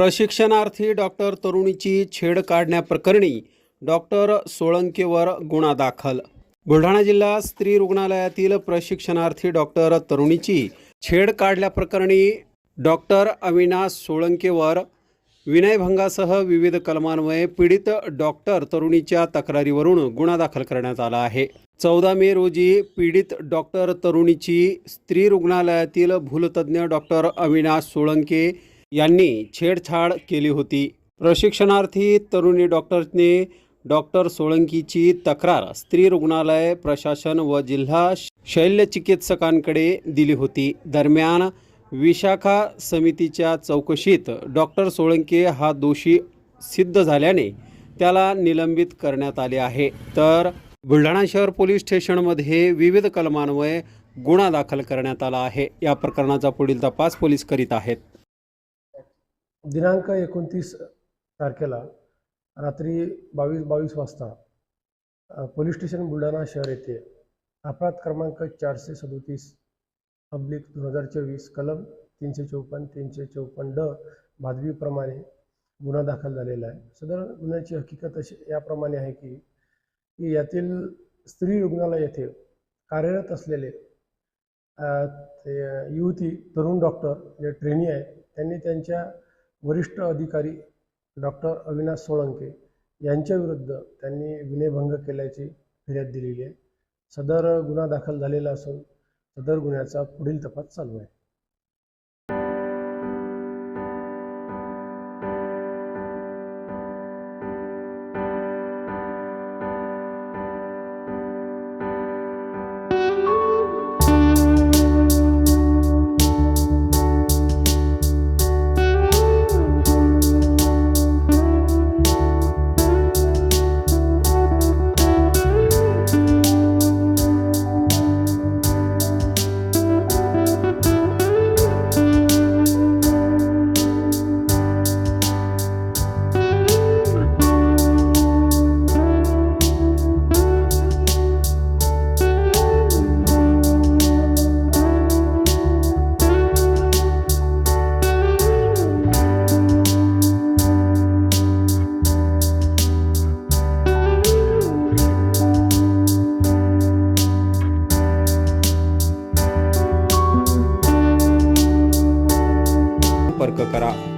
प्रशिक्षणार्थी डॉक्टर तरुणीची छेड काढण्याप्रकरणी डॉक्टर सोळंकेवर गुन्हा दाखल. बुलढाणा जिल्हा स्त्री रुग्णालयातील प्रशिक्षणार्थी डॉक्टर तरुणीची छेड काढल्याप्रकरणी डॉक्टर अविनाश सोळंकेवर विनयभंगासह विविध कलमान्वये पीडित डॉक्टर तरुणीच्या तक्रारीवरून गुन्हा दाखल करण्यात आला आहे. चौदा मे रोजी पीडित डॉक्टर तरुणीची स्त्री रुग्णालयातील भूलतज्ञ डॉक्टर अविनाश सोळंके यांनी छेडछाड केली होती. प्रशिक्षणार्थी तरुणी डॉक्टरने डॉक्टर सोळंकीची तक्रार स्त्री रुग्णालय प्रशासन व जिल्हा शल्यचिकित्सकांकडे दिली होती. दरम्यान विशाखा समितीच्या चौकशीत डॉक्टर सोळंके हा दोषी सिद्ध झाल्याने त्याला निलंबित करण्यात आले आहे. तर बुलढाणा शहर पोलीस स्टेशनमध्ये विविध कलमान्वये गुन्हा दाखल करण्यात आला आहे. या प्रकरणाचा पुढील तपास पोलीस करीत आहेत. दिनांक एकोणतीस तारखेला रात्री बावीस बावीस वाजता पोलीस स्टेशन बुलढाणा शहर येथे अपराध क्रमांक चारशे सदोतीस पब्लिक दोन हजार चोवीस कलम तीनशे चौपन्न तीनशे चौपन्न ड भादवीप्रमाणे गुन्हा दाखल झालेला आहे. सदर गुन्ह्याची हकीकत अशी याप्रमाणे आहे की की यातील स्त्री रुग्णालय येथे कार्यरत असलेले ते युवती तरुण डॉक्टर जे ट्रेनी आहेत त्यांनी त्यांच्या वरिष्ठ अधिकारी डॉक्टर अविनाश सोळंके यांच्याविरुद्ध त्यांनी विनयभंग केल्याची फिर्याद दिलेली आहे. सदर गुन्हा दाखल झालेला असून सदर गुन्ह्याचा पुढील तपास चालू आहे. から